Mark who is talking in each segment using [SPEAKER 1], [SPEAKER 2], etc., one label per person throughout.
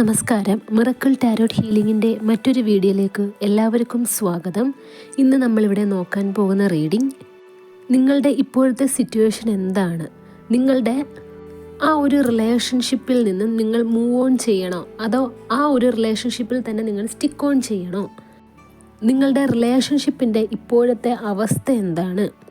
[SPEAKER 1] നമസ്കാരം. Miracle tarot ഹീലിംഗിന്റെ മറ്റൊരു വീഡിയോയിലേക്ക് എല്ലാവർക്കും സ്വാഗതം. ഇന്ന് നമ്മളിവിടെ നോക്കാൻ പോകുന്ന റീഡിംഗ് നിങ്ങളുടെ ഇപ്പോഴത്തെ സിറ്റുവേഷൻ എന്താണ്? നിങ്ങളുടെ ആ ഒരു റിലേഷൻഷിപ്പിൽ നിന്നും നിങ്ങൾ മൂവ് ഓൺ ചെയ്യണോ? അതോ ആ ഒരു റിലേഷൻഷിപ്പിൽ തന്നെ നിങ്ങൾ സ്റ്റിക്ക് ഓൺ ചെയ്യണോ? നിങ്ങളുടെ റിലേഷൻഷിപ്പിന്റെ ഇപ്പോഴത്തെ അവസ്ഥ എന്താണ്?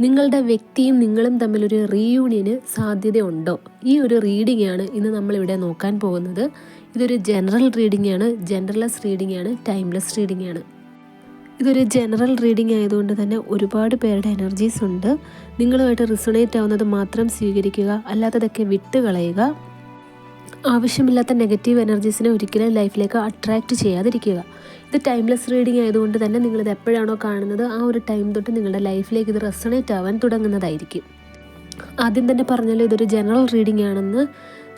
[SPEAKER 1] നിങ്ങളുടെ വ്യക്തിയും നിങ്ങളും തമ്മിലൊരു റീയൂണിയന് സാധ്യതയുണ്ടോ? ഈ ഒരു റീഡിംഗ് ആണ് ഇന്ന് നമ്മളിവിടെ നോക്കാൻ പോകുന്നത്. ഇതൊരു ജനറൽ റീഡിംഗ് ആണ്. ജനറൽലെസ് റീഡിംഗ് ആണ്. ടൈംലെസ് റീഡിംഗ് ആണ്. ഇതൊരു ജനറൽ റീഡിംഗ് ആയതുകൊണ്ട് തന്നെ ഒരുപാട് പേരുടെ എനർജീസ് ഉണ്ട്. നിങ്ങളുമായിട്ട് റിസണേറ്റ് ആവുന്നത് മാത്രം സ്വീകരിക്കുക അല്ലാത്തതൊക്കെ വിട്ടുകളയുക ആവശ്യമില്ലാത്ത നെഗറ്റീവ് എനർജീസിനെ ഒരിക്കലും ലൈഫിലേക്ക് അട്രാക്റ്റ് ചെയ്യാതിരിക്കുക. ഇത് ടൈംലെസ് റീഡിംഗ് ആയതുകൊണ്ട് തന്നെ നിങ്ങളിത് എപ്പോഴാണോ കാണുന്നത് ആ ഒരു ടൈം തൊട്ട് നിങ്ങളുടെ ലൈഫിലേക്ക് ഇത് റെസണേറ്റ് ആവാൻ തുടങ്ങുന്നതായിരിക്കും. ആദ്യം തന്നെ പറഞ്ഞാലും ഇതൊരു ജനറൽ റീഡിംഗ് ആണെന്ന്.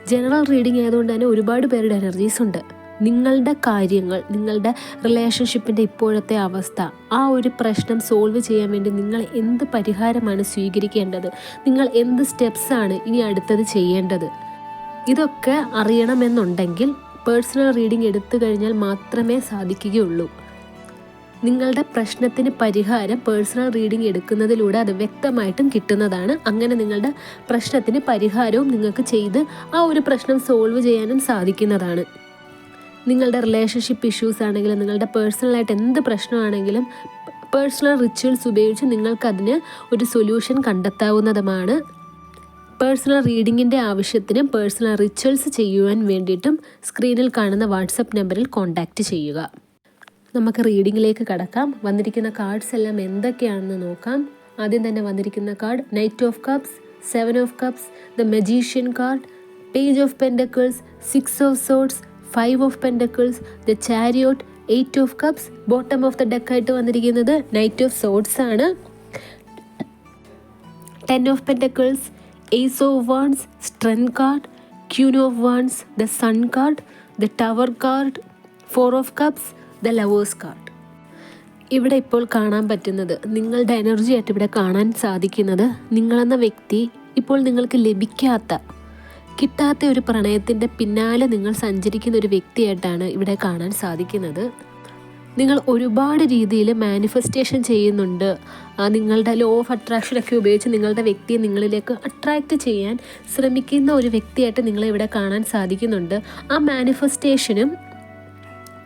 [SPEAKER 1] ജനറൽ റീഡിംഗ് ആയതുകൊണ്ട് തന്നെ ഒരുപാട് പേരുടെ എനർജീസ് ഉണ്ട്. നിങ്ങളുടെ കാര്യങ്ങൾ നിങ്ങളുടെ റിലേഷൻഷിപ്പിന്റെ ഇപ്പോഴത്തെ അവസ്ഥ ആ ഒരു പ്രശ്നം സോൾവ് ചെയ്യാൻ വേണ്ടി നിങ്ങൾ എന്ത് പരിഹാരമാണ് സ്വീകരിക്കേണ്ടത്? നിങ്ങൾ എന്ത് സ്റ്റെപ്സാണ് ഇനി അടുത്തത് ചെയ്യേണ്ടത്? ഇതൊക്കെ അറിയണമെന്നുണ്ടെങ്കിൽ പേഴ്സണൽ റീഡിംഗ് എടുത്തു കഴിഞ്ഞാൽ മാത്രമേ സാധിക്കുകയുള്ളൂ. നിങ്ങളുടെ പ്രശ്നത്തിന് പരിഹാരം പേഴ്സണൽ റീഡിംഗ് എടുക്കുന്നതിലൂടെ അത് വ്യക്തമായിട്ടും കിട്ടുന്നതാണ്. അങ്ങനെ നിങ്ങളുടെ പ്രശ്നത്തിന് പരിഹാരവും നിങ്ങൾക്ക് ചെയ്ത് ആ ഒരു പ്രശ്നം സോൾവ് ചെയ്യാനും സാധിക്കുന്നതാണ്. നിങ്ങളുടെ റിലേഷൻഷിപ്പ് ഇഷ്യൂസ് ആണെങ്കിലും നിങ്ങളുടെ പേഴ്സണലായിട്ട് എന്ത് പ്രശ്നമാണെങ്കിലും പേഴ്സണൽ റിച്വൽസ് ഉപയോഗിച്ച് നിങ്ങൾക്കതിന് ഒരു സൊല്യൂഷൻ കണ്ടെത്താവുന്നതുമാണ്. പേഴ്സണൽ റീഡിങ്ങിന്റെ ആവശ്യത്തിനും പേഴ്സണൽ റിച്വൽസ് ചെയ്യുവാൻ വേണ്ടിയിട്ടും സ്ക്രീനിൽ കാണുന്ന വാട്സപ്പ് നമ്പറിൽ കോൺടാക്റ്റ് ചെയ്യുക. നമുക്ക് റീഡിങ്ങിലേക്ക് കടക്കാം. വന്നിരിക്കുന്ന കാർഡ്സ് എല്ലാം എന്തൊക്കെയാണെന്ന് നോക്കാം. ആദ്യം തന്നെ വന്നിരിക്കുന്ന card knight of cups seven of cups the magician card page of pentacles six of swords five of pentacles the chariot eight of cups bottom of the ഡെക്കായിട്ട് വന്നിരിക്കുന്നത് നൈറ്റ് ഓഫ് സോട്സ് ആണ്. Ten of pentacles ace of wands strength card queen of wands the sun card the tower card four of Cups, the lovers card ഇവിടെ ഇപ്പോൾ കാണാൻ പറ്റുന്നത് നിങ്ങളുടെ energy ആയിട്ട് ഇവിടെ കാണാൻ സാധിക്കുന്നത് നിങ്ങളെന്ന വ്യക്തി ഇപ്പോൾ നിങ്ങൾക്ക് ലഭിക്കാത്ത കിട്ടാത്ത ഒരു പ്രണയത്തിന്റെ പിന്നാലെ നിങ്ങൾ സഞ്ചരിക്കുന്ന ഒരു വ്യക്തിയായിട്ടാണ് ഇവിടെ കാണാൻ സാധിക്കുന്നത്. നിങ്ങൾ ഒരുപാട് രീതിയിൽ മാനിഫെസ്റ്റേഷൻ ചെയ്യുന്നുണ്ട്. നിങ്ങളുടെ ലോ ഓഫ് അട്രാക്ഷൻ ഒക്കെ ഉപയോഗിച്ച് നിങ്ങളുടെ വ്യക്തിയെ നിങ്ങളിലേക്ക് അട്രാക്റ്റ് ചെയ്യാൻ ശ്രമിക്കുന്ന ഒരു വ്യക്തിയായിട്ട് നിങ്ങളെ ഇവിടെ കാണാൻ സാധിക്കുന്നുണ്ട്. ആ മാനിഫെസ്റ്റേഷനും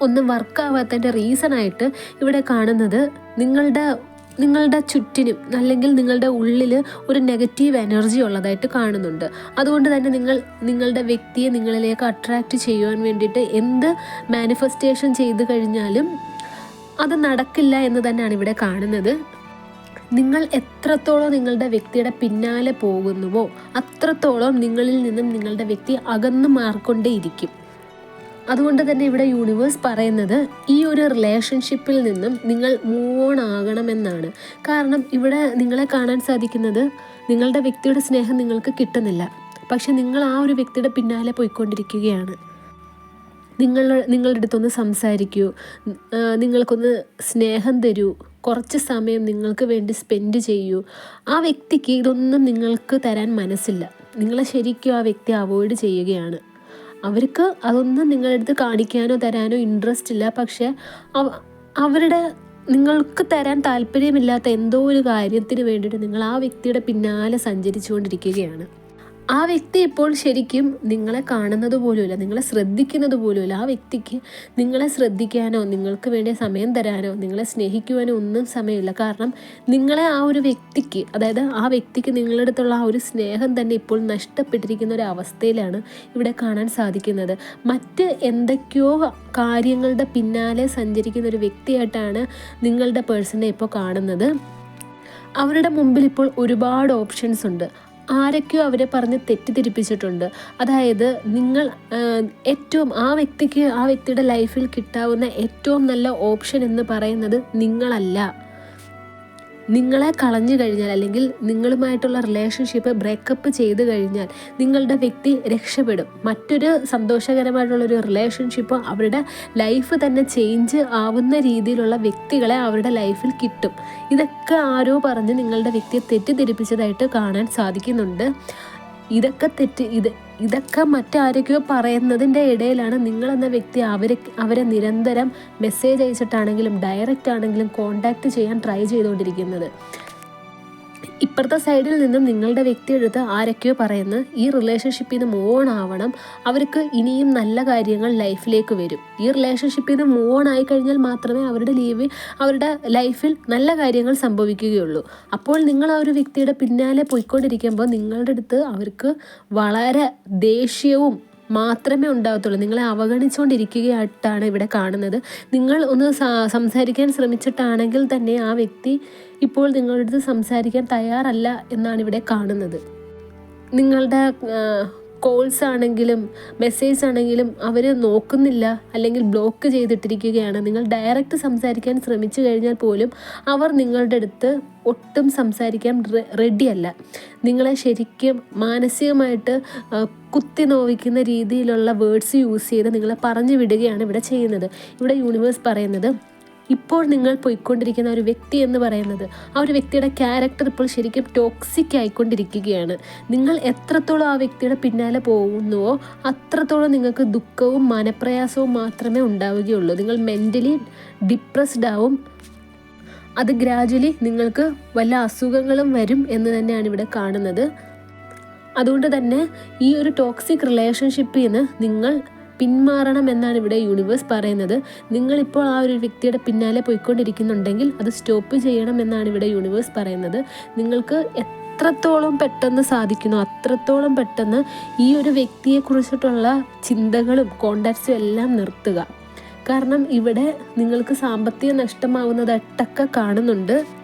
[SPEAKER 1] ഒന്നും വർക്കാവാത്തതിന്റെ റീസണായിട്ട് ഇവിടെ കാണുന്നത് നിങ്ങളുടെ നിങ്ങളുടെ ചുറ്റിനും അല്ലെങ്കിൽ നിങ്ങളുടെ ഉള്ളിൽ ഒരു നെഗറ്റീവ് എനർജി ഉള്ളതായിട്ട് കാണുന്നുണ്ട്. അതുകൊണ്ട് തന്നെ നിങ്ങൾ നിങ്ങളുടെ വ്യക്തിയെ നിങ്ങളിലേക്ക് അട്രാക്റ്റ് ചെയ്യുവാൻ വേണ്ടിയിട്ട് എന്ത് മാനിഫെസ്റ്റേഷൻ ചെയ്തു കഴിഞ്ഞാലും അത് നടക്കില്ല എന്ന് തന്നെയാണ് ഇവിടെ കാണുന്നത്. നിങ്ങൾ എത്രത്തോളം നിങ്ങളുടെ വ്യക്തിയുടെ പിന്നാലെ പോകുന്നുവോ അത്രത്തോളം നിങ്ങളിൽ നിന്നും നിങ്ങളുടെ വ്യക്തി അകന്നു മാറിക്കൊണ്ടേയിരിക്കും. അതുകൊണ്ട് തന്നെ ഇവിടെ യൂണിവേഴ്സ് പറയുന്നത് ഈ ഒരു റിലേഷൻഷിപ്പിൽ നിന്നും നിങ്ങൾ മൂവ് ഓൺ ആകണമെന്നാണ്. കാരണം ഇവിടെ നിങ്ങളെ കാണാൻ സാധിക്കുന്നത് നിങ്ങളുടെ വ്യക്തിയുടെ സ്നേഹം നിങ്ങൾക്ക് കിട്ടുന്നില്ല. പക്ഷെ നിങ്ങൾ ആ ഒരു വ്യക്തിയുടെ പിന്നാലെ പോയിക്കൊണ്ടിരിക്കുകയാണ്. നിങ്ങൾ നിങ്ങളുടെ അടുത്തൊന്ന് സംസാരിക്കൂ. നിങ്ങൾക്കൊന്ന് സ്നേഹം തരൂ. കുറച്ച് സമയം നിങ്ങൾക്ക് വേണ്ടി സ്പെൻഡ് ചെയ്യൂ. ആ വ്യക്തിക്ക് ഇതൊന്നും നിങ്ങൾക്ക് തരാൻ മനസ്സില്ല. നിങ്ങളെ ശരിക്കും ആ വ്യക്തി അവോയ്ഡ് ചെയ്യുകയാണ്. അവർക്ക് അതൊന്നും നിങ്ങളുടെ അടുത്ത് കാണിക്കാനോ തരാനോ ഇൻട്രസ്റ്റ് ഇല്ല. പക്ഷേ അവരുടെ നിങ്ങൾക്ക് തരാൻ താല്പര്യമില്ലാത്ത എന്തോ ഒരു കാര്യത്തിന് വേണ്ടിയിട്ട് നിങ്ങൾ ആ വ്യക്തിയുടെ പിന്നാലെ സഞ്ചരിച്ചുകൊണ്ടിരിക്കുകയാണ്. ആ വ്യക്തി ഇപ്പോൾ ശരിക്കും നിങ്ങളെ കാണുന്നത് പോലുമില്ല നിങ്ങളെ ശ്രദ്ധിക്കുന്നത് പോലുമില്ല. ആ വ്യക്തിക്ക് നിങ്ങളെ ശ്രദ്ധിക്കാനോ നിങ്ങൾക്ക് വേണ്ടി സമയം തരാനോ നിങ്ങളെ സ്നേഹിക്കുവാനോ ഒന്നും സമയമില്ല. കാരണം നിങ്ങളെ ആ ഒരു വ്യക്തിക്ക് അതായത് ആ വ്യക്തിക്ക് നിങ്ങളുടെ അടുത്തുള്ള ആ ഒരു സ്നേഹം തന്നെ ഇപ്പോൾ നഷ്ടപ്പെട്ടിരിക്കുന്ന ഒരു അവസ്ഥയിലാണ് ഇവിടെ കാണാൻ സാധിക്കുന്നത്. മറ്റ് എന്തൊക്കെയോ കാര്യങ്ങളുടെ പിന്നാലെ സഞ്ചരിക്കുന്ന ഒരു വ്യക്തിയായിട്ടാണ് നിങ്ങളുടെ പേഴ്സണെ ഇപ്പോൾ കാണുന്നത്. അവരുടെ മുമ്പിൽ ഇപ്പോൾ ഒരുപാട് ഓപ്ഷൻസ് ഉണ്ട്. ആരൊക്കെയോ അവരെ പറഞ്ഞ് തെറ്റിദ്ധരിപ്പിച്ചിട്ടുണ്ട്. അതായത് നിങ്ങൾ ഏറ്റവും ആ വ്യക്തിക്ക് ആ വ്യക്തിയുടെ ലൈഫിൽ കിട്ടാവുന്ന ഏറ്റവും നല്ല ഓപ്ഷൻ എന്ന് പറയുന്നത് നിങ്ങളല്ല. നിങ്ങളെ കളഞ്ഞു കഴിഞ്ഞാൽ അല്ലെങ്കിൽ നിങ്ങളുമായിട്ടുള്ള റിലേഷൻഷിപ്പ് ബ്രേക്കപ്പ് ചെയ്ത് കഴിഞ്ഞാൽ നിങ്ങളുടെ വ്യക്തി രക്ഷപ്പെടും. മറ്റൊരു സന്തോഷകരമായിട്ടുള്ളൊരു റിലേഷൻഷിപ്പ് അവരുടെ ലൈഫ് തന്നെ ചേഞ്ച് ആവുന്ന രീതിയിലുള്ള വ്യക്തികളെ അവരുടെ ലൈഫിൽ കിട്ടും. ഇതൊക്കെ ആരോ പറഞ്ഞ് നിങ്ങളുടെ വ്യക്തിയെ തെറ്റിദ്ധരിപ്പിച്ചതായിട്ട് കാണാൻ സാധിക്കുന്നുണ്ട്. ഇതൊക്കെ തെറ്റ് ഇത് ഇതൊക്കെ മറ്റാരൊക്കെയോ പറയുന്നതിന്റെ ഇടയിലാണ് നിങ്ങളെന്ന വ്യക്തി അവരെ അവരെ നിരന്തരം മെസ്സേജ് അയച്ചിട്ടാണെങ്കിലും ഡയറക്റ്റ് ആണെങ്കിലും കോണ്ടാക്ട് ചെയ്യാൻ ട്രൈ ചെയ്തുകൊണ്ടിരിക്കുന്നത്. ഇപ്പുറത്തെ സൈഡിൽ നിന്നും നിങ്ങളുടെ വ്യക്തി എടുത്ത് ആരൊക്കെയോ പറയുന്നത് ഈ റിലേഷൻഷിപ്പിൽ നിന്ന് മൂവ് ഓൺ ആവണം. അവർക്ക് ഇനിയും നല്ല കാര്യങ്ങൾ ലൈഫിലേക്ക് വരും. ഈ റിലേഷൻഷിപ്പിൽ നിന്ന് മൂവ് ഓൺ ആയി കഴിഞ്ഞാൽ മാത്രമേ അവരുടെ ലീവ് അവരുടെ ലൈഫിൽ നല്ല കാര്യങ്ങൾ സംഭവിക്കുകയുള്ളൂ. അപ്പോൾ നിങ്ങൾ ആ ഒരു വ്യക്തിയുടെ പിന്നാലെ പോയിക്കൊണ്ടിരിക്കുമ്പോൾ നിങ്ങളുടെ അടുത്ത് അവർക്ക് വളരെ ദേഷ്യവും മാത്രമേ ഉണ്ടാകത്തുള്ളൂ നിങ്ങളെ അവഗണിച്ചുകൊണ്ടിരിക്കുകയായിട്ടാണ് ഇവിടെ കാണുന്നത്. നിങ്ങൾ ഒന്ന് സംസാരിക്കാൻ ശ്രമിച്ചിട്ടാണെങ്കിൽ തന്നെ ആ വ്യക്തി ഇപ്പോൾ നിങ്ങളുടെ അടുത്ത് സംസാരിക്കാൻ തയ്യാറല്ല എന്നാണ് ഇവിടെ കാണുന്നത്. നിങ്ങളുടെ കോൾസ് ആണെങ്കിലും മെസ്സേജ് ആണെങ്കിലും അവർ നോക്കുന്നില്ല അല്ലെങ്കിൽ ബ്ലോക്ക് ചെയ്തിട്ടിരിക്കുകയാണ്. നിങ്ങൾ ഡയറക്റ്റ് സംസാരിക്കാൻ ശ്രമിച്ചു കഴിഞ്ഞാൽ പോലും അവർ നിങ്ങളുടെ അടുത്ത് ഒട്ടും സംസാരിക്കാൻ റെഡിയല്ല നിങ്ങളെ ശരിക്കും മാനസികമായിട്ട് കുത്തി നോവിക്കുന്ന രീതിയിലുള്ള വേർഡ്സ് യൂസ് ചെയ്ത് നിങ്ങളെ പറഞ്ഞു വിടുകയാണ് ഇവിടെ ചെയ്യുന്നത്. ഇവിടെ യൂണിവേഴ്സ് പറയുന്നത് ഇപ്പോൾ നിങ്ങൾ പോയിക്കൊണ്ടിരിക്കുന്ന ഒരു വ്യക്തി എന്ന് പറയുന്നത് ആ ഒരു വ്യക്തിയുടെ ക്യാരക്ടർ ഇപ്പോൾ ശരിക്കും ടോക്സിക് ആയിക്കൊണ്ടിരിക്കുകയാണ്. നിങ്ങൾ എത്രത്തോളം ആ വ്യക്തിയുടെ പിന്നാലെ പോകുന്നുവോ അത്രത്തോളം നിങ്ങൾക്ക് ദുഃഖവും മനപ്രയാസവും മാത്രമേ ഉണ്ടാവുകയുള്ളൂ. നിങ്ങൾ മെന്റലി ഡിപ്രസ്ഡ് ആവും. അത് ഗ്രാജുവലി നിങ്ങൾക്ക് വല്ല അസുഖങ്ങളും വരും എന്ന് തന്നെയാണ് ഇവിടെ കാണുന്നത്. അതുകൊണ്ട് തന്നെ ഈ ഒരു ടോക്സിക് റിലേഷൻഷിപ്പിൽ നിന്ന് നിങ്ങൾ പിന്മാറണം എന്നാണ് ഇവിടെ യൂണിവേഴ്സ് പറയുന്നത്. നിങ്ങളിപ്പോൾ ആ ഒരു വ്യക്തിയുടെ പിന്നാലെ പോയിക്കൊണ്ടിരിക്കുന്നുണ്ടെങ്കിൽ അത് സ്റ്റോപ്പ് ചെയ്യണം എന്നാണ് ഇവിടെ യൂണിവേഴ്സ് പറയുന്നത്. നിങ്ങൾക്ക് എത്രത്തോളം പെട്ടെന്ന് സാധിക്കുന്നു അത്രത്തോളം പെട്ടെന്ന് ഈ ഒരു വ്യക്തിയെ കുറിച്ചിട്ടുള്ള ചിന്തകളും കോണ്ടാക്ട്സും എല്ലാം നിർത്തുക. കാരണം ഇവിടെ നിങ്ങൾക്ക് സാമ്പത്തിക നഷ്ടമാവുന്നത് നഷ്ടമാവുന്നതായിട്ടൊക്കെ കാണുന്നുണ്ട്.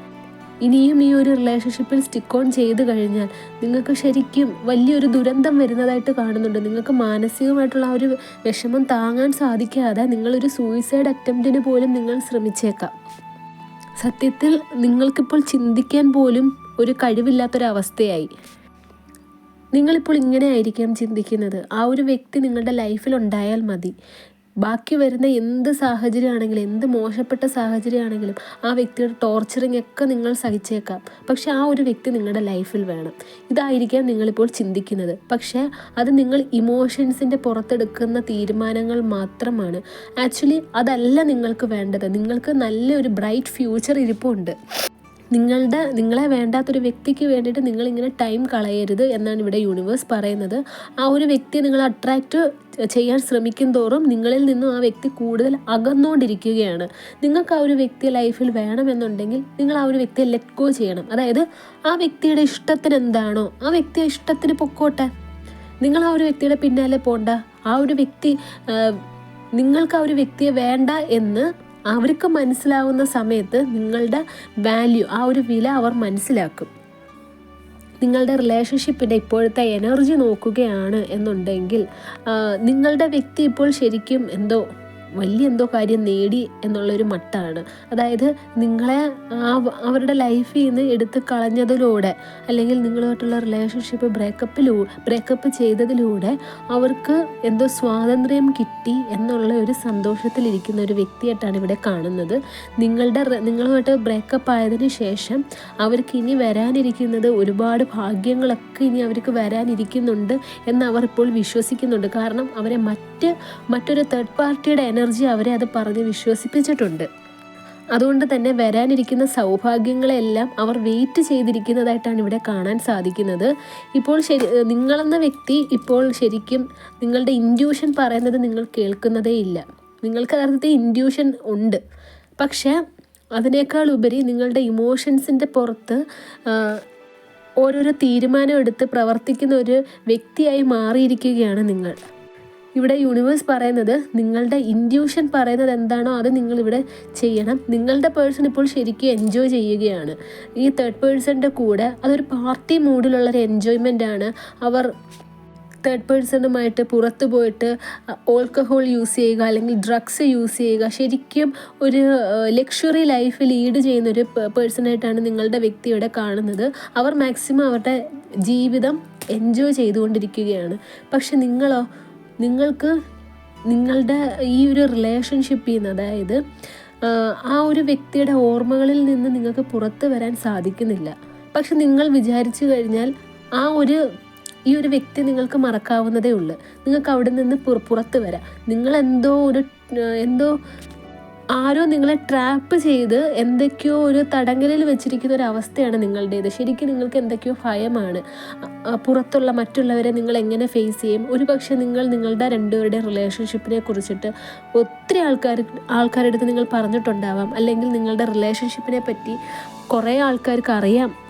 [SPEAKER 1] ഇനിയും ഈ ഒരു റിലേഷൻഷിപ്പിൽ സ്റ്റിക്ക് ഓൺ ചെയ്ത് കഴിഞ്ഞാൽ നിങ്ങൾക്ക് ശരിക്കും വലിയൊരു ദുരന്തം വരുന്നതായിട്ട് കാണുന്നുണ്ട്. നിങ്ങൾക്ക് മാനസികമായിട്ടുള്ള ആ ഒരു വിഷമം താങ്ങാൻ സാധിക്കാതെ നിങ്ങളൊരു സൂയിസൈഡ് അറ്റംപ്റ്റിന് പോലും നിങ്ങൾ ശ്രമിച്ചേക്കാം. സത്യത്തിൽ നിങ്ങൾക്കിപ്പോൾ ചിന്തിക്കാൻ പോലും ഒരു കഴിവില്ലാത്തൊരവസ്ഥയായി. നിങ്ങളിപ്പോൾ ഇങ്ങനെ ആയിരിക്കാം ചിന്തിക്കുന്നത്. ആ ഒരു വ്യക്തി നിങ്ങളുടെ ലൈഫിൽ ഉണ്ടായാൽ മതി. ബാക്കി വരുന്ന എന്ത് സാഹചര്യമാണെങ്കിലും എന്ത് മോശപ്പെട്ട സാഹചര്യമാണെങ്കിലും ആ വ്യക്തിയുടെ ടോർച്ചറിങ് ഒക്കെ നിങ്ങൾ സഹിച്ചേക്കാം. പക്ഷെ ആ ഒരു വ്യക്തി നിങ്ങളുടെ ലൈഫിൽ വേണം. ഇതായിരിക്കാം നിങ്ങളിപ്പോൾ ചിന്തിക്കുന്നത്. പക്ഷേ അത് നിങ്ങൾ ഇമോഷൻസിന്റെ പുറത്തെടുക്കുന്ന തീരുമാനങ്ങൾ മാത്രമാണ്. ആക്ച്വലി അതല്ല നിങ്ങൾക്ക് വേണ്ടത്. നിങ്ങൾക്ക് നല്ലൊരു ബ്രൈറ്റ് ഫ്യൂച്ചർ ഇരിപ്പുണ്ട്. നിങ്ങളുടെ നിങ്ങളെ വേണ്ടാത്തൊരു വ്യക്തിക്ക് വേണ്ടിയിട്ട് നിങ്ങളിങ്ങനെ ടൈം കളയരുത് എന്നാണ് ഇവിടെ യൂണിവേഴ്സ് പറയുന്നത്. ആ ഒരു വ്യക്തിയെ നിങ്ങൾ അട്രാക്റ്റ് ചെയ്യാൻ ശ്രമിക്കും തോറും നിങ്ങളിൽ നിന്നും ആ വ്യക്തി കൂടുതൽ അകന്നുകൊണ്ടിരിക്കുകയാണ്. നിങ്ങൾക്ക് ആ ഒരു വ്യക്തി ലൈഫിൽ വേണമെന്നുണ്ടെങ്കിൽ നിങ്ങൾ ആ ഒരു വ്യക്തിയെ ലെറ്റ് ഗോ ചെയ്യണം. അതായത് ആ വ്യക്തിയുടെ ഇഷ്ടത്തിന് എന്താണോ ആ വ്യക്തി ഇഷ്ടത്തിന് പൊക്കോട്ടെ. നിങ്ങൾ ആ ഒരു വ്യക്തിയുടെ പിന്നാലെ പോണ്ട. ആ ഒരു വ്യക്തി നിങ്ങൾക്ക് ആ ഒരു വ്യക്തിയെ വേണ്ട എന്ന് അവർക്ക് മനസ്സിലാവുന്ന സമയത്ത് നിങ്ങളുടെ വാല്യൂ ആ ഒരു വില അവർ മനസ്സിലാക്കും. നിങ്ങളുടെ റിലേഷൻഷിപ്പിന്റെ ഇപ്പോഴത്തെ എനർജി നോക്കുകയാണ് എന്നുണ്ടെങ്കിൽ നിങ്ങളുടെ വ്യക്തി ഇപ്പോൾ ശരിക്കും എന്തോ വലിയ എന്തോ കാര്യം നേടി എന്നുള്ളൊരു മട്ടാണ്. അതായത് നിങ്ങളെ അവരുടെ ലൈഫിൽ നിന്ന് എടുത്ത് കളഞ്ഞതിലൂടെ അല്ലെങ്കിൽ നിങ്ങളുമായിട്ടുള്ള റിലേഷൻഷിപ്പ് ബ്രേക്കപ്പിലൂ ബ്രേക്കപ്പ് ചെയ്തതിലൂടെ അവർക്ക് എന്തോ സ്വാതന്ത്ര്യം കിട്ടി എന്നുള്ള ഒരു സന്തോഷത്തിലിരിക്കുന്ന ഒരു വ്യക്തിയായിട്ടാണ് ഇവിടെ കാണുന്നത്. നിങ്ങളുടെ നിങ്ങളുമായിട്ട് ബ്രേക്കപ്പ് ആയതിനു ശേഷം അവർക്ക് ഇനി വരാനിരിക്കുന്നത് ഒരുപാട് ഭാഗ്യങ്ങളൊക്കെ ഇനി അവർക്ക് വരാനിരിക്കുന്നുണ്ട് എന്ന് അവർ ഇപ്പോൾ വിശ്വസിക്കുന്നുണ്ട്. കാരണം അവരെ മറ്റ് മറ്റൊരു തേർഡ് പാർട്ടിയുടെ എനർജി എനർജി അവരെ അത് പറഞ്ഞ് വിശ്വസിപ്പിച്ചിട്ടുണ്ട്. അതുകൊണ്ട് തന്നെ വരാനിരിക്കുന്ന സൗഭാഗ്യങ്ങളെല്ലാം അവർ വെയിറ്റ് ചെയ്തിരിക്കുന്നതായിട്ടാണ് ഇവിടെ കാണാൻ സാധിക്കുന്നത്. ഇപ്പോൾ ശരി നിങ്ങളെന്ന വ്യക്തി ഇപ്പോൾ ശരിക്കും നിങ്ങളുടെ ഇൻഡ്യൂഷൻ പറയുന്നത് നിങ്ങൾ കേൾക്കുന്നതേ ഇല്ല. നിങ്ങൾക്ക് യഥാർത്ഥത്തിൽ ഇൻഡ്യൂഷൻ ഉണ്ട്. പക്ഷേ അതിനേക്കാൾ ഉപരി നിങ്ങളുടെ ഇമോഷൻസിന്റെ പുറത്ത് ഓരോരോ തീരുമാനം എടുത്ത് പ്രവർത്തിക്കുന്ന ഒരു വ്യക്തിയായി മാറിയിരിക്കുകയാണ് നിങ്ങൾ. ഇവിടെ യൂണിവേഴ്സ് പറയുന്നത് നിങ്ങളുടെ ഇൻഡ്യൂഷൻ പറയുന്നത് എന്താണോ അത് നിങ്ങളിവിടെ ചെയ്യണം. നിങ്ങളുടെ പേഴ്സൺ ഇപ്പോൾ ശരിക്കും എൻജോയ് ചെയ്യുകയാണ്. ഈ തേർഡ് പേഴ്സണിന്റെ കൂടെ അതൊരു പാർട്ടി മൂഡിലുള്ളൊരു എൻജോയ്മെന്റ് ആണ്. അവർ തേർഡ് പേഴ്സണുമായിട്ട് പുറത്തു പോയിട്ട് ഓൾക്കഹോൾ യൂസ് ചെയ്യുക അല്ലെങ്കിൽ ഡ്രഗ്സ് യൂസ് ചെയ്യുക ശരിക്കും ഒരു ലക്ഷറി ലൈഫ് ലീഡ് ചെയ്യുന്ന ഒരു പേഴ്സണായിട്ടാണ് നിങ്ങളുടെ വ്യക്തി ഇവിടെ കാണുന്നത്. അവർ മാക്സിമം അവരുടെ ജീവിതം എൻജോയ് ചെയ്തുകൊണ്ടിരിക്കുകയാണ്. പക്ഷെ നിങ്ങളോ നിങ്ങൾക്ക് നിങ്ങളുടെ ഈ ഒരു റിലേഷൻഷിപ്പിൽ നിന്ന് അതായത് ആ ഒരു വ്യക്തിയുടെ ഓർമ്മകളിൽ നിന്ന് നിങ്ങൾക്ക് പുറത്ത് വരാൻ സാധിക്കുന്നില്ല. പക്ഷെ നിങ്ങൾ വിചാരിച്ചു കഴിഞ്ഞാൽ ആ ഒരു ഈ ഒരു വ്യക്തി നിങ്ങൾക്ക് മറക്കാവുന്നതേ ഉള്ളൂ. നിങ്ങൾക്ക് അവിടെ നിന്ന് പുറ- പുറത്ത് വരാം. നിങ്ങൾ എന്തോ ഒരു എന്തോ ആരോ നിങ്ങളെ ട്രാപ്പ് ചെയ്ത് എന്തൊക്കെയോ ഒരു തടങ്കലിൽ വെച്ചിരിക്കുന്ന ഒരു അവസ്ഥയാണ് നിങ്ങളുടേത്. ശരിക്കും നിങ്ങൾക്ക് എന്തൊക്കെയോ ഭയമാണ്. പുറത്തുള്ള മറ്റുള്ളവരെ നിങ്ങൾ എങ്ങനെ ഫേസ് ചെയ്യും? ഒരു പക്ഷേ നിങ്ങൾ നിങ്ങളുടെ രണ്ടുപേരുടെ റിലേഷൻഷിപ്പിനെ കുറിച്ചിട്ട് ഒത്തിരി ആൾക്കാർ ആൾക്കാരുടെ അടുത്ത് നിങ്ങൾ പറഞ്ഞിട്ടുണ്ടാവാം. അല്ലെങ്കിൽ നിങ്ങളുടെ റിലേഷൻഷിപ്പിനെ പറ്റി കുറേ ആൾക്കാർക്ക് അറിയാം.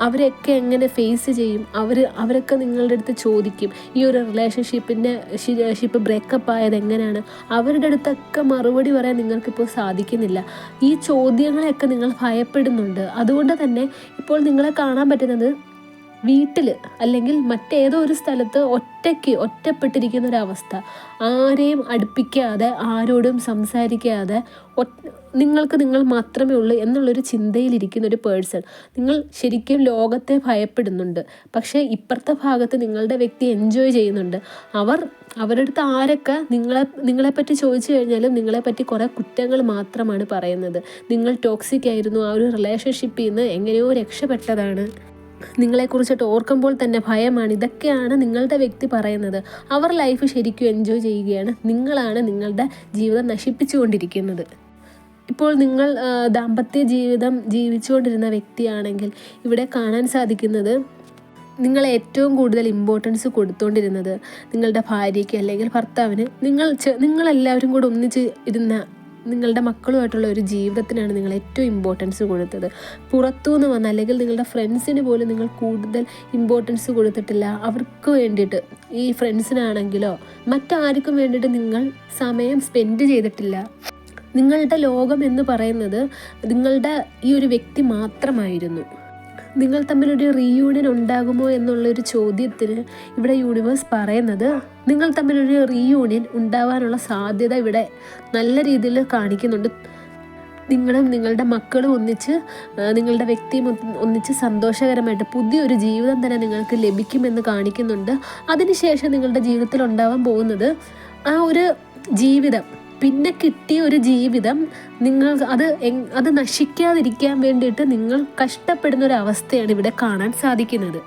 [SPEAKER 1] അവരെയൊക്കെ എങ്ങനെ ഫേസ് ചെയ്യും? അവർ അവരൊക്കെ നിങ്ങളുടെ അടുത്ത് ചോദിക്കും. ഈ ഒരു റിലേഷൻഷിപ്പിന്റെ ഷിപ്പ് ബ്രേക്കപ്പ് ആയത് എങ്ങനെയാണ്? അവരുടെ അടുത്തൊക്കെ മറുപടി പറയാൻ നിങ്ങൾക്കിപ്പോൾ സാധിക്കുന്നില്ല. ഈ ചോദ്യങ്ങളെയൊക്കെ നിങ്ങൾ ഭയപ്പെടുന്നുണ്ട്. അതുകൊണ്ട് തന്നെ ഇപ്പോൾ നിങ്ങളെ കാണാൻ പറ്റുന്നത് വീട്ടിൽ അല്ലെങ്കിൽ മറ്റേതോ ഒരു സ്ഥലത്ത് ഒറ്റയ്ക്ക് ഒറ്റപ്പെട്ടിരിക്കുന്ന ഒരവസ്ഥ ആരെയും അടുപ്പിക്കാതെ ആരോടും സംസാരിക്കാതെ നിങ്ങൾക്ക് നിങ്ങൾ മാത്രമേ ഉള്ളൂ എന്നുള്ളൊരു ചിന്തയിലിരിക്കുന്ന ഒരു പേഴ്സൺ. നിങ്ങൾ ശരിക്കും ലോകത്തെ ഭയപ്പെടുന്നുണ്ട്. പക്ഷേ ഇപ്പുറത്തെ ഭാഗത്ത് നിങ്ങളുടെ വ്യക്തി എൻജോയ് ചെയ്യുന്നുണ്ട്. അവർ അവരുടെ അടുത്ത് ആരൊക്കെ നിങ്ങളെ നിങ്ങളെപ്പറ്റി ചോദിച്ചു കഴിഞ്ഞാലും നിങ്ങളെപ്പറ്റി കുറേ കുറ്റങ്ങൾ മാത്രമാണ് പറയുന്നത്. നിങ്ങൾ ടോക്സിക് ആയിരുന്നു ആ ഒരു റിലേഷൻഷിപ്പിൽ നിന്ന് എങ്ങനെയോ രക്ഷപ്പെട്ടതാണ്. നിങ്ങളെക്കുറിച്ചിട്ട് ഓർക്കുമ്പോൾ തന്നെ ഭയമാണ്. ഇതൊക്കെയാണ് നിങ്ങളുടെ വ്യക്തി പറയുന്നത്. അവർ ലൈഫ് ശരിക്കും എൻജോയ് ചെയ്യുകയാണ്. നിങ്ങളാണ് നിങ്ങളുടെ ജീവിതം നശിപ്പിച്ചുകൊണ്ടിരിക്കുന്നത്. ഇപ്പോൾ നിങ്ങൾ ദാമ്പത്യ ജീവിതം ജീവിച്ചുകൊണ്ടിരുന്ന വ്യക്തിയാണെങ്കിൽ ഇവിടെ കാണാൻ സാധിക്കുന്നത് നിങ്ങൾ ഏറ്റവും കൂടുതൽ ഇമ്പോർട്ടൻസ് കൊടുത്തുകൊണ്ടിരുന്നത് നിങ്ങളുടെ ഭാര്യയ്ക്ക് അല്ലെങ്കിൽ ഭർത്താവിന്. നിങ്ങൾ നിങ്ങളെല്ലാവരും കൂടെ ഒന്നിച്ച് ഇരുന്ന നിങ്ങളുടെ മക്കളുമായിട്ടുള്ള ഒരു ജീവിതത്തിനാണ് നിങ്ങൾ ഏറ്റവും ഇമ്പോർട്ടൻസ് കൊടുത്തത്. പുറത്തുനിന്ന് വന്ന അല്ലെങ്കിൽ നിങ്ങളുടെ ഫ്രണ്ട്സിന് പോലും നിങ്ങൾ കൂടുതൽ ഇമ്പോർട്ടൻസ് കൊടുത്തിട്ടില്ല. അവർക്ക് വേണ്ടിയിട്ട് ഈ ഫ്രണ്ട്സിനാണെങ്കിലോ മറ്റാർക്കും വേണ്ടിയിട്ട് നിങ്ങൾ സമയം സ്പെൻഡ് ചെയ്തിട്ടില്ല. നിങ്ങളുടെ ലോകം എന്ന് പറയുന്നത് നിങ്ങളുടെ ഈ ഒരു വ്യക്തി മാത്രമായിരുന്നു. നിങ്ങൾ തമ്മിലൊരു റീയൂണിയൻ ഉണ്ടാകുമോ എന്നുള്ളൊരു ചോദ്യത്തിന് ഇവിടെ യൂണിവേഴ്സ് പറയുന്നത് നിങ്ങൾ തമ്മിലൊരു റീയൂണിയൻ ഉണ്ടാവാനുള്ള സാധ്യത ഇവിടെ നല്ല രീതിയിൽ കാണിക്കുന്നുണ്ട്. നിങ്ങളും നിങ്ങളുടെ മക്കളും ഒന്നിച്ച് നിങ്ങളുടെ വ്യക്തിയും ഒന്നിച്ച് സന്തോഷകരമായിട്ട് പുതിയൊരു ജീവിതം തന്നെ നിങ്ങൾക്ക് ലഭിക്കുമെന്ന് കാണിക്കുന്നുണ്ട്. അതിനുശേഷം നിങ്ങളുടെ ജീവിതത്തിൽ ഉണ്ടാവാൻ പോകുന്നത് ആ ഒരു ജീവിതം പിന്നെ കിട്ടിയ ഒരു ജീവിതം നിങ്ങൾ അത് അത് നശിക്കാതിരിക്കാൻ വേണ്ടിയിട്ട് നിങ്ങൾ കഷ്ടപ്പെടുന്ന ഒരു അവസ്ഥയാണ് ഇവിടെ കാണാൻ സാധിക്കുന്നത്.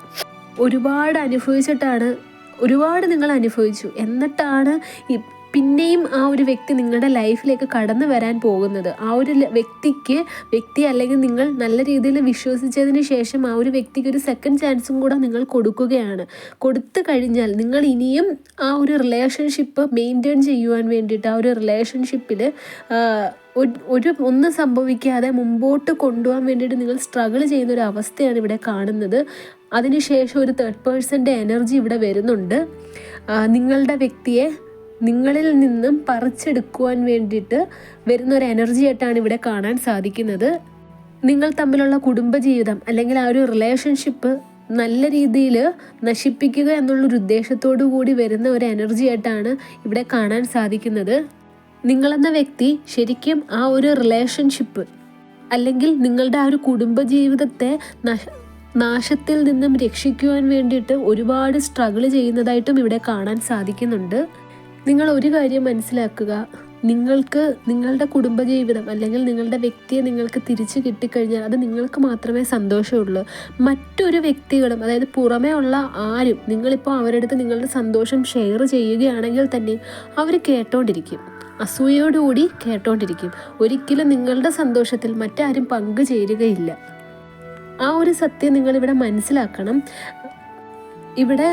[SPEAKER 1] ഒരുപാട് അനുഭവിച്ചിട്ടാണ് ഒരുപാട് നിങ്ങൾ അനുഭവിച്ചു. എന്നിട്ടാണ് പിന്നെയും ആ ഒരു വ്യക്തി നിങ്ങളുടെ ലൈഫിലേക്ക് കടന്നു വരാൻ പോകുന്നത്. ആ ഒരു വ്യക്തിക്ക് വ്യക്തി അല്ലെങ്കിൽ നിങ്ങൾ നല്ല രീതിയിൽ വിശ്വസിച്ചതിന് ശേഷം ആ ഒരു വ്യക്തിക്ക് ഒരു സെക്കൻഡ് ചാൻസും കൂടെ നിങ്ങൾ കൊടുക്കുകയാണ്. കൊടുത്തു കഴിഞ്ഞാൽ നിങ്ങൾ ഇനിയും ആ ഒരു റിലേഷൻഷിപ്പ് മെയിന്റെയിൻ ചെയ്യുവാൻ വേണ്ടിയിട്ട് ആ ഒരു റിലേഷൻഷിപ്പിൽ ഒരു ഒന്നും സംഭവിക്കാതെ മുമ്പോട്ട് കൊണ്ടുപോകാൻ വേണ്ടിയിട്ട് നിങ്ങൾ സ്ട്രഗിൾ ചെയ്യുന്ന ഒരു അവസ്ഥയാണ് ഇവിടെ കാണുന്നത്. അതിനുശേഷം ഒരു തേർഡ് പേഴ്സന്റെ എനർജി ഇവിടെ വരുന്നുണ്ട്. നിങ്ങളുടെ വ്യക്തിയെ നിങ്ങളിൽ നിന്നും പറിച്ചെടുക്കുവാൻ വേണ്ടിയിട്ട് വരുന്ന ഒരു എനർജി ആയിട്ടാണ് ഇവിടെ കാണാൻ സാധിക്കുന്നത്. നിങ്ങൾ തമ്മിലുള്ള കുടുംബജീവിതം അല്ലെങ്കിൽ ആ ഒരു റിലേഷൻഷിപ്പ് നല്ല രീതിയിൽ നശിപ്പിക്കുക എന്നുള്ളൊരു ഉദ്ദേശത്തോടു കൂടി വരുന്ന ഒരു എനർജി ആയിട്ടാണ് ഇവിടെ കാണാൻ സാധിക്കുന്നത്. നിങ്ങളെന്ന വ്യക്തി ശരിക്കും ആ ഒരു റിലേഷൻഷിപ്പ് അല്ലെങ്കിൽ നിങ്ങളുടെ ആ ഒരു കുടുംബജീവിതത്തെ നശ നാശത്തിൽ നിന്നും രക്ഷിക്കുവാൻ വേണ്ടിയിട്ട് ഒരുപാട് സ്ട്രഗിൾ ചെയ്യുന്നതായിട്ടും ഇവിടെ കാണാൻ സാധിക്കുന്നുണ്ട്. നിങ്ങൾ ഒരു കാര്യം മനസ്സിലാക്കുക. നിങ്ങൾക്ക് നിങ്ങളുടെ കുടുംബജീവിതം അല്ലെങ്കിൽ നിങ്ങളുടെ വ്യക്തിയെ നിങ്ങൾക്ക് തിരിച്ചു കിട്ടിക്കഴിഞ്ഞാൽ അത് നിങ്ങൾക്ക് മാത്രമേ സന്തോഷമുള്ളൂ. മറ്റൊരു വ്യക്തികളും അതായത് പുറമേ ഉള്ള ആരും നിങ്ങളിപ്പോൾ അവരുടെ അടുത്ത് നിങ്ങളുടെ സന്തോഷം ഷെയർ ചെയ്യുകയാണെങ്കിൽ തന്നെ അവർ കേട്ടോണ്ടിരിക്കും. അസൂയയോടുകൂടി കേട്ടോണ്ടിരിക്കും. ഒരിക്കലും നിങ്ങളുടെ സന്തോഷത്തിൽ മറ്റാരും പങ്കുചേരുകയില്ല ആ ഒരു സത്യം നിങ്ങളിവിടെ മനസ്സിലാക്കണം. ഇവിടെ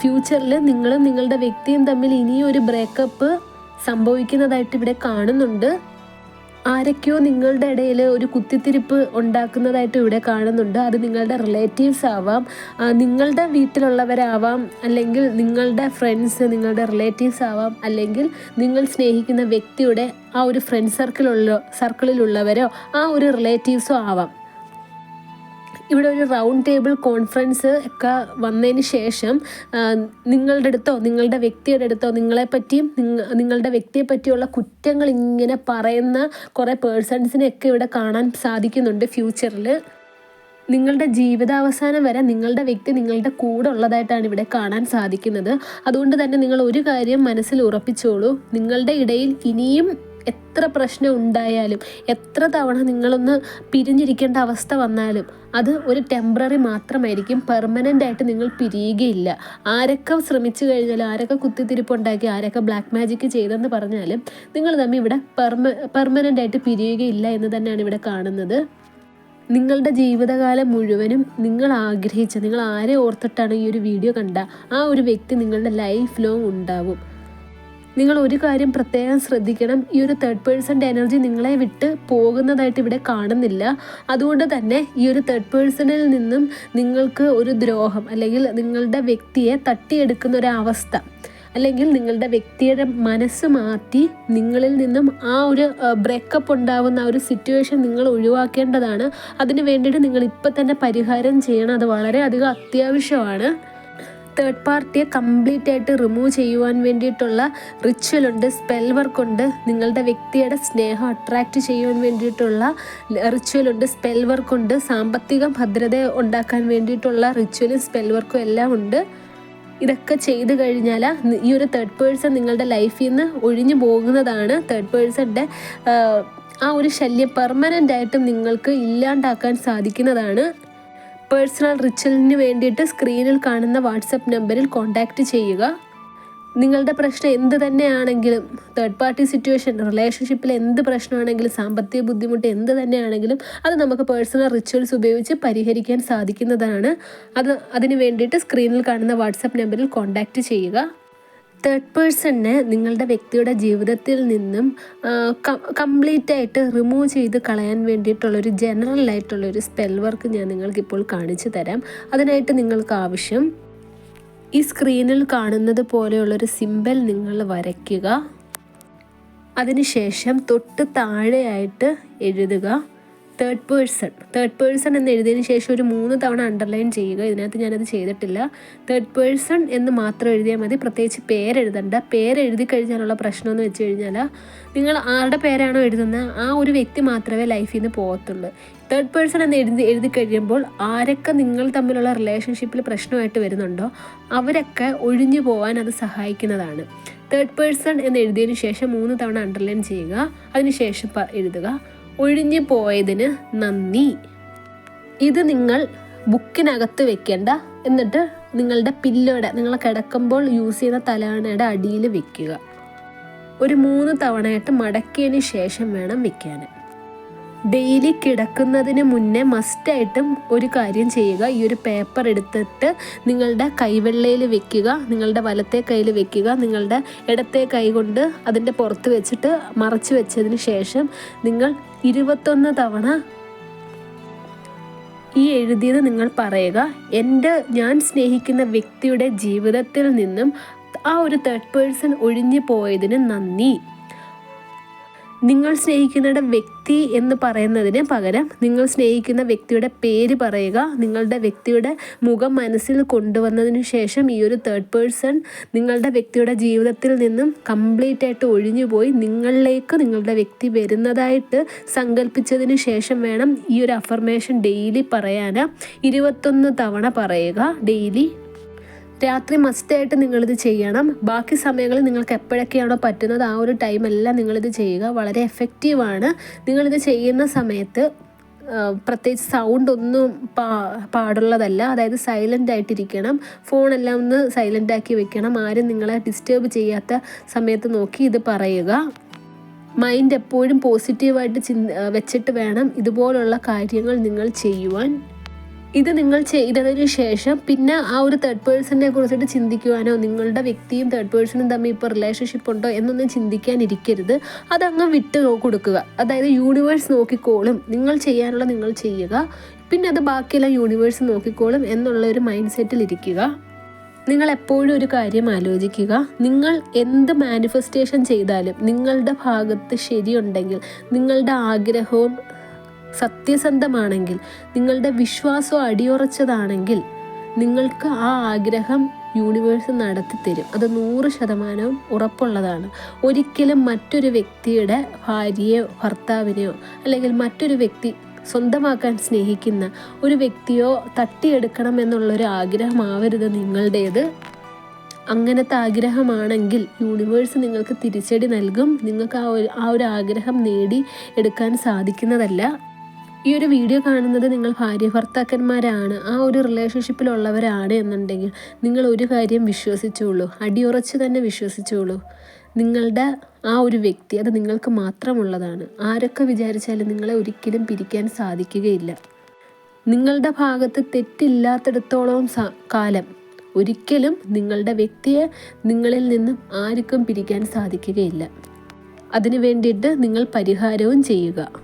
[SPEAKER 1] ഫ്യൂച്ചറിൽ നിങ്ങളും നിങ്ങളുടെ വ്യക്തിയും തമ്മിൽ ഇനിയും ഒരു ബ്രേക്കപ്പ് സംഭവിക്കുന്നതായിട്ട് ഇവിടെ കാണുന്നുണ്ട്. ആരൊക്കെയോ നിങ്ങളുടെ ഇടയിൽ ഒരു കുത്തിത്തിരിപ്പ് ഉണ്ടാക്കുന്നതായിട്ട് ഇവിടെ കാണുന്നുണ്ട്. അത് നിങ്ങളുടെ റിലേറ്റീവ്സ് ആവാം നിങ്ങളുടെ വീട്ടിലുള്ളവരാവാം അല്ലെങ്കിൽ നിങ്ങളുടെ ഫ്രണ്ട്സ് നിങ്ങളുടെ റിലേറ്റീവ്സ് ആവാം അല്ലെങ്കിൽ നിങ്ങൾ സ്നേഹിക്കുന്ന വ്യക്തിയുടെ ആ ഒരു ഫ്രണ്ട് സർക്കിളുള്ള സർക്കിളിലുള്ളവരോ ആ ഒരു റിലേറ്റീവ്സോ ആവാം. ഇവിടെ ഒരു റൗണ്ട് ടേബിൾ കോൺഫറൻസ് ഒക്കെ വന്നതിന് ശേഷം നിങ്ങളുടെ അടുത്തോ നിങ്ങളുടെ വ്യക്തിയുടെ അടുത്തോ നിങ്ങളെപ്പറ്റിയും പറ്റിയും നിങ്ങളുടെ വ്യക്തിയെ പറ്റിയുള്ള കുറ്റങ്ങൾ ഇങ്ങനെ പറയുന്ന കുറേ പേഴ്സൺസിനെയൊക്കെ ഇവിടെ കാണാൻ സാധിക്കുന്നുണ്ട് ഫ്യൂച്ചറിൽ നിങ്ങളുടെ ജീവിതാവസാനം വരെ നിങ്ങളുടെ വ്യക്തി നിങ്ങളുടെ കൂടെ ഉള്ളതായിട്ടാണ് ഇവിടെ കാണാൻ സാധിക്കുന്നത്. അതുകൊണ്ട് തന്നെ നിങ്ങൾ ഒരു കാര്യം മനസ്സിൽ ഉറപ്പിച്ചോളൂ. നിങ്ങളുടെ ഇടയിൽ ഇനിയും എത്ര പ്രശ്നം ഉണ്ടായാലും എത്ര തവണ നിങ്ങളൊന്ന് പിരിഞ്ഞിരിക്കേണ്ട അവസ്ഥ വന്നാലും അത് ഒരു ടെമ്പററി മാത്രമായിരിക്കും. പെർമനന്റ് ആയിട്ട് നിങ്ങൾ പിരിയുകയില്ല. ആരൊക്കെ ശ്രമിച്ചു കഴിഞ്ഞാലും ആരൊക്കെ കുത്തിത്തിരിപ്പുണ്ടാക്കി ആരൊക്കെ ബ്ലാക്ക് മാജിക് ചെയ്തെന്ന് പറഞ്ഞാലും നിങ്ങൾ തമ്മിൽ ഇവിടെ പെർമ പെർമനന്റ് ആയിട്ട് പിരിയുകയില്ല എന്ന് തന്നെയാണ് ഇവിടെ കാണുന്നത്. നിങ്ങളുടെ ജീവിതകാലം മുഴുവനും നിങ്ങൾ ആഗ്രഹിച്ച നിങ്ങൾ ആരെ ഓർത്തിട്ടാണ് ഈ ഒരു വീഡിയോ കണ്ട ആ ഒരു വ്യക്തി നിങ്ങളുടെ ലൈഫ് ലോങ് ഉണ്ടാവും. നിങ്ങൾ ഒരു കാര്യം പ്രത്യേകം ശ്രദ്ധിക്കണം. ഈ ഒരു തേർഡ് പേഴ്സന്റെ എനർജി നിങ്ങളെ വിട്ട് പോകുന്നതായിട്ട് ഇവിടെ കാണുന്നില്ല. അതുകൊണ്ട് തന്നെ ഈ ഒരു തേർഡ് പേഴ്സണിൽ നിന്നും നിങ്ങൾക്ക് ഒരു ദ്രോഹം അല്ലെങ്കിൽ നിങ്ങളുടെ വ്യക്തിയെ തട്ടിയെടുക്കുന്ന ഒരു അവസ്ഥ അല്ലെങ്കിൽ നിങ്ങളുടെ വ്യക്തിയുടെ മനസ്സ് മാറ്റി നിങ്ങളിൽ നിന്നും ആ ഒരു ബ്രേക്കപ്പ് ഉണ്ടാവുന്ന ആ ഒരു സിറ്റുവേഷൻ നിങ്ങൾ ഒഴിവാക്കേണ്ടതാണ്. അതിന് വേണ്ടിയിട്ട് നിങ്ങൾ ഇപ്പം തന്നെ പരിഹാരം ചെയ്യണം. അത് വളരെയധികം അത്യാവശ്യമാണ്. തേർഡ് പാർട്ടിയെ കംപ്ലീറ്റ് ആയിട്ട് റിമൂവ് ചെയ്യുവാൻ വേണ്ടിയിട്ടുള്ള റിച്വൽ ഉണ്ട് സ്പെൽ വർക്ക് ഉണ്ട്. നിങ്ങളുടെ വ്യക്തിയുടെ സ്നേഹം അട്രാക്റ്റ് ചെയ്യുവാൻ വേണ്ടിയിട്ടുള്ള റിച്വൽ ഉണ്ട് സ്പെൽ വർക്ക് ഉണ്ട്. സാമ്പത്തിക ഭദ്രത ഉണ്ടാക്കാൻ വേണ്ടിയിട്ടുള്ള റിച്വലും സ്പെൽ വർക്കും എല്ലാം ഉണ്ട്. ഇതൊക്കെ ചെയ്തു കഴിഞ്ഞാൽ ഈ ഒരു തേർഡ് പേഴ്സൺ നിങ്ങളുടെ ലൈഫിൽ നിന്ന് ഒഴിഞ്ഞു പോകുന്നതാണ് തേർഡ് പേഴ്സന്റെ ആ ഒരു ശല്യം പെർമനന്റ് ആയിട്ടും നിങ്ങൾക്ക് ഇല്ലാണ്ടാക്കാൻ സാധിക്കുന്നതാണ്. പേഴ്സണൽ റിച്വലിന് വേണ്ടിയിട്ട് സ്ക്രീനിൽ കാണുന്ന വാട്സപ്പ് നമ്പറിൽ കോൺടാക്റ്റ് ചെയ്യുക. നിങ്ങളുടെ പ്രശ്നം എന്ത് തന്നെയാണെങ്കിലും തേർഡ് പാർട്ടി സിറ്റുവേഷൻ റിലേഷൻഷിപ്പിൽ എന്ത് പ്രശ്നമാണെങ്കിലും സാമ്പത്തിക ബുദ്ധിമുട്ട് എന്ത് തന്നെയാണെങ്കിലും അത് നമുക്ക് പേഴ്സണൽ റിച്വൽസ് ഉപയോഗിച്ച് പരിഹരിക്കാൻ സാധിക്കുന്നതാണ്. അത് അതിന് വേണ്ടിയിട്ട് സ്ക്രീനിൽ കാണുന്ന വാട്സപ്പ് നമ്പറിൽ കോൺടാക്റ്റ് ചെയ്യുക. തേർഡ് പേഴ്സണിനെ നിങ്ങളുടെ വ്യക്തിയുടെ ജീവിതത്തിൽ നിന്നും കംപ്ലീറ്റ് ആയിട്ട് റിമൂവ് ചെയ്ത് കളയാൻ വേണ്ടിയിട്ടുള്ളൊരു ജനറൽ ആയിട്ടുള്ളൊരു സ്പെൽ വർക്ക് ഞാൻ നിങ്ങൾക്കിപ്പോൾ കാണിച്ചു തരാം. അതിനായിട്ട് നിങ്ങൾക്ക് ആവശ്യം ഈ സ്ക്രീനിൽ കാണുന്നത് പോലെയുള്ളൊരു സിമ്പൽ നിങ്ങൾ വരയ്ക്കുക. അതിനുശേഷം തൊട്ട് താഴെയായിട്ട് എഴുതുക. തേർഡ് പേഴ്സൺ തേർഡ് പേഴ്സൺ എന്ന് എഴുതിയതിന് ശേഷം ഒരു മൂന്ന് തവണ അണ്ടർലൈൻ ചെയ്യുക. ഇതിനകത്ത് ഞാനത് ചെയ്തിട്ടില്ല. തേർഡ് പേഴ്സൺ എന്ന് മാത്രം എഴുതിയാൽ മതി. പ്രത്യേകിച്ച് പേരെഴുതണ്ട പേരെഴുതി കഴിഞ്ഞാലുള്ള പ്രശ്നം എന്ന് വെച്ച് കഴിഞ്ഞാൽ നിങ്ങൾ ആരുടെ പേരാണോ എഴുതുന്നത് ആ ഒരു വ്യക്തി മാത്രമേ ലൈഫിൽ നിന്ന് പോകത്തുള്ളൂ. തേർഡ് പേഴ്സൺ എന്ന് എഴുതി എഴുതി കഴിയുമ്പോൾ ആരൊക്കെ നിങ്ങൾ തമ്മിലുള്ള റിലേഷൻഷിപ്പിൽ പ്രശ്നമായിട്ട് വരുന്നുണ്ടോ അവരൊക്കെ ഒഴിഞ്ഞു പോകാൻ അത് സഹായിക്കുന്നതാണ്. തേർഡ് പേഴ്സൺ എന്ന് എഴുതിയതിന് ശേഷം മൂന്ന് തവണ അണ്ടർലൈൻ ചെയ്യുക. അതിനുശേഷം എഴുതുക. ഒഴിഞ്ഞു പോയതിന് നന്ദി. ഇത് നിങ്ങൾ ബുക്കിനകത്ത് വെക്കേണ്ട എന്നിട്ട് നിങ്ങളുടെ പില്ലോടെ നിങ്ങൾ കിടക്കുമ്പോൾ യൂസ് ചെയ്യുന്ന തലയണയുടെ അടിയിൽ വെക്കുക. ഒരു മൂന്ന് തവണയായിട്ട് മടക്കിയതിന് ശേഷം വേണം വെക്കാൻ. ഡെയിലി കിടക്കുന്നതിന് മുന്നേ മസ്റ്റായിട്ടും ഒരു കാര്യം ചെയ്യുക. ഈ ഒരു പേപ്പർ എടുത്തിട്ട് നിങ്ങളുടെ കൈവെള്ളയിൽ വെക്കുക നിങ്ങളുടെ വലത്തെ കയ്യിൽ വെക്കുക നിങ്ങളുടെ ഇടത്തെ കൈ കൊണ്ട് അതിന്റെ പുറത്ത് വെച്ചിട്ട് മറച്ചു വെച്ചതിന് ശേഷം നിങ്ങൾ ഇരുപത്തൊന്ന് തവണ ഈ എഴുതിയത് നിങ്ങൾ പറയുക. എന്റെ ഞാൻ സ്നേഹിക്കുന്ന വ്യക്തിയുടെ ജീവിതത്തിൽ നിന്നും ആ ഒരു തേർഡ് പേഴ്സൺ ഒഴിഞ്ഞു പോയതിന് നന്ദി. നിങ്ങൾ സ്നേഹിക്കുന്ന വ്യക്തി എന്ന് പറയുന്നതിന് പകരം നിങ്ങൾ സ്നേഹിക്കുന്ന വ്യക്തിയുടെ പേര് പറയുക നിങ്ങളുടെ വ്യക്തിയുടെ മുഖം മനസ്സിൽ കൊണ്ടുവന്നതിന് ശേഷം ഈ ഒരു തേർഡ് പേഴ്സൺ നിങ്ങളുടെ വ്യക്തിയുടെ ജീവിതത്തിൽ നിന്നും കംപ്ലീറ്റ് ആയിട്ട് ഒഴിഞ്ഞുപോയി നിങ്ങളിലേക്ക് നിങ്ങളുടെ വ്യക്തി വരുന്നതായിട്ട് സങ്കല്പിച്ചതിന് ശേഷം വേണം ഈ ഒരു അഫർമേഷൻ ഡെയിലി പറയാൻ ഇരുപത്തൊന്ന് തവണ പറയുക ഡെയിലി രാത്രി മസ്റ്റായിട്ട് നിങ്ങളിത് ചെയ്യണം. ബാക്കി സമയങ്ങളിൽ നിങ്ങൾക്ക് എപ്പോഴൊക്കെയാണോ പറ്റുന്നത് ആ ഒരു ടൈമെല്ലാം നിങ്ങളിത് ചെയ്യുക. വളരെ എഫക്റ്റീവാണ് നിങ്ങളിത് ചെയ്യുന്ന സമയത്ത് പ്രത്യേകിച്ച് സൗണ്ട് ഒന്നും പാ പാടുള്ളതല്ല. അതായത് സൈലന്റ് ആയിട്ടിരിക്കണം. ഫോണെല്ലാം ഒന്ന് സൈലന്റ് ആക്കി വെക്കണം. ആരും നിങ്ങളെ ഡിസ്റ്റേബ് ചെയ്യാത്ത സമയത്ത് നോക്കി ഇത് പറയുക. മൈൻഡ് എപ്പോഴും പോസിറ്റീവായിട്ട് ചിന്ത വെച്ചിട്ട് വേണം ഇതുപോലുള്ള കാര്യങ്ങൾ നിങ്ങൾ ചെയ്യുവാൻ. ഇത് നിങ്ങൾ ചെയ്തതിന് ശേഷം പിന്നെ ആ ഒരു തേർഡ് പേഴ്സണിനെ കുറിച്ചിട്ട് ചിന്തിക്കുവാനോ നിങ്ങളുടെ വ്യക്തിയും തേർഡ് പേഴ്സണും തമ്മിൽ ഇപ്പോൾ റിലേഷൻഷിപ്പ് ഉണ്ടോ എന്നൊന്നും ചിന്തിക്കാനിരിക്കരുത്. അതങ്ങ് വിട്ട് കൊടുക്കുക. അതായത് യൂണിവേഴ്സ് നോക്കിക്കോളും. നിങ്ങൾ ചെയ്യാനുള്ള നിങ്ങൾ ചെയ്യുക. പിന്നെ അത് ബാക്കിയെല്ലാം യൂണിവേഴ്സ് നോക്കിക്കോളും എന്നുള്ള ഒരു മൈൻഡ് സെറ്റിൽ ഇരിക്കുക. നിങ്ങൾ എപ്പോഴും ഒരു കാര്യം ആലോചിക്കുക. നിങ്ങൾ എന്ത് മാനിഫെസ്റ്റേഷൻ ചെയ്താലും നിങ്ങളുടെ ഭാഗത്ത് ശരിയുണ്ടെങ്കിൽ നിങ്ങളുടെ ആഗ്രഹവും സത്യസന്ധമാണെങ്കിൽ നിങ്ങളുടെ വിശ്വാസം അടിയുറച്ചതാണെങ്കിൽ നിങ്ങൾക്ക് ആ ആഗ്രഹം യൂണിവേഴ്സ് നടത്തി തരും അത് നൂറ് ശതമാനവും ഉറപ്പുള്ളതാണ്. ഒരിക്കലും മറ്റൊരു വ്യക്തിയുടെ ഭാര്യയോ ഭർത്താവിനെയോ അല്ലെങ്കിൽ മറ്റൊരു വ്യക്തി സ്വന്തമാക്കാൻ സ്നേഹിക്കുന്ന ഒരു വ്യക്തിയോ തട്ടിയെടുക്കണം എന്നുള്ളൊരു ആഗ്രഹമാവരുത് നിങ്ങളുടേത്. അങ്ങനത്തെ ആഗ്രഹമാണെങ്കിൽ യൂണിവേഴ്സ് നിങ്ങൾക്ക് തിരിച്ചടി നൽകും. നിങ്ങൾക്ക് ആ ഒരു ആ ഒരു ആഗ്രഹം നേടി എടുക്കാൻ സാധിക്കുന്നതല്ല. ഈ ഒരു വീഡിയോ കാണുന്നത് നിങ്ങൾ ഭാര്യ ഭർത്താക്കന്മാരാണ് ആ ഒരു റിലേഷൻഷിപ്പിലുള്ളവരാണ് എന്നുണ്ടെങ്കിൽ നിങ്ങൾ ഒരു കാര്യം വിശ്വസിച്ചുള്ളൂ അടിയുറച്ച് തന്നെ വിശ്വസിച്ചുള്ളൂ നിങ്ങളുടെ ആ ഒരു വ്യക്തി അത് നിങ്ങൾക്ക് മാത്രമുള്ളതാണ്. ആരൊക്കെ വിചാരിച്ചാലും നിങ്ങളെ ഒരിക്കലും പിരിക്കാൻ സാധിക്കുകയില്ല. നിങ്ങളുടെ ഭാഗത്ത് തെറ്റില്ലാത്തിടത്തോളം കാലം ഒരിക്കലും നിങ്ങളുടെ വ്യക്തിയെ നിങ്ങളിൽ നിന്നും ആർക്കും പിരിക്കാൻ സാധിക്കുകയില്ല. അതിനു വേണ്ടിയിട്ട് നിങ്ങൾ പരിഹാരവും ചെയ്യുക.